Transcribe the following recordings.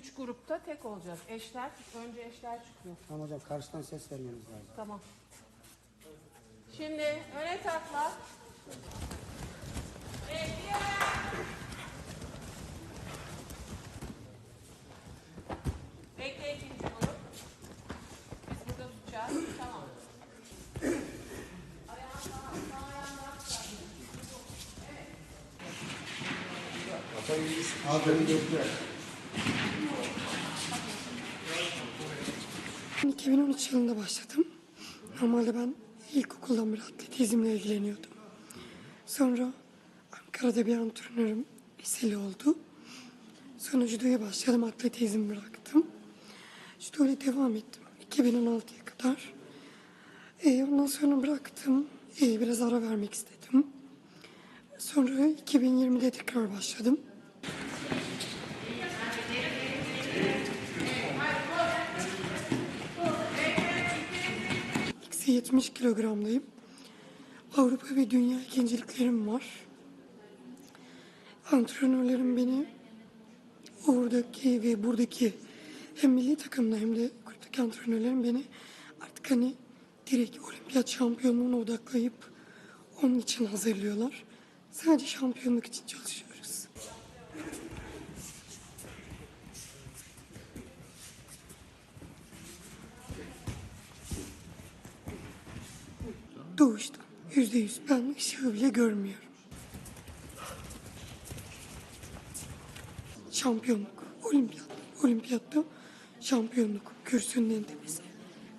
Üç grupta tek olacağız. Eşler, önce eşler çıkıyor. Tamam hocam karşıdan ses vermeniz lazım. Tamam. Şimdi öne takla. Bekleyen. Bekle ikinci grup. Biz burada tutacağız. Tamam. Ayağın sağ, sağ 2013 yılında başladım. Normalde ben ilkokuldan beri atletizmle ilgileniyordum. Sonra Ankara'da bir antrenörüm vesile oldu. Sonra judoya başladım, atletizm bıraktım. Judoyla devam ettim 2016'ya kadar. Ee, ondan sonra bıraktım. Ee, biraz ara vermek istedim. Sonra 2020'de tekrar başladım. 70 kilogramdayım. Avrupa ve dünya ikinciliklerim var. Antrenörlerim beni oradaki ve buradaki hem milli takımda hem de kulüpteki antrenörlerim beni artık hani direkt olimpiyat şampiyonluğuna odaklayıp onun için hazırlıyorlar. Sadece şampiyonluk için çalışıyoruz. Doğuştan yüzde yüz ben ışığı bile görmüyorum. Şampiyonluk, olimpiyat, olimpiyatta şampiyonluk, kürsünün en tepesi.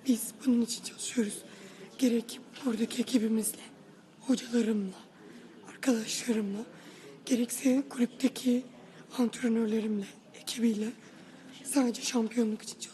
Biz bunun için çalışıyoruz. Gerek buradaki ekibimizle, hocalarımla, arkadaşlarımla, gerekse kulüpteki antrenörlerimle, ekibiyle sadece şampiyonluk için çalışıyoruz.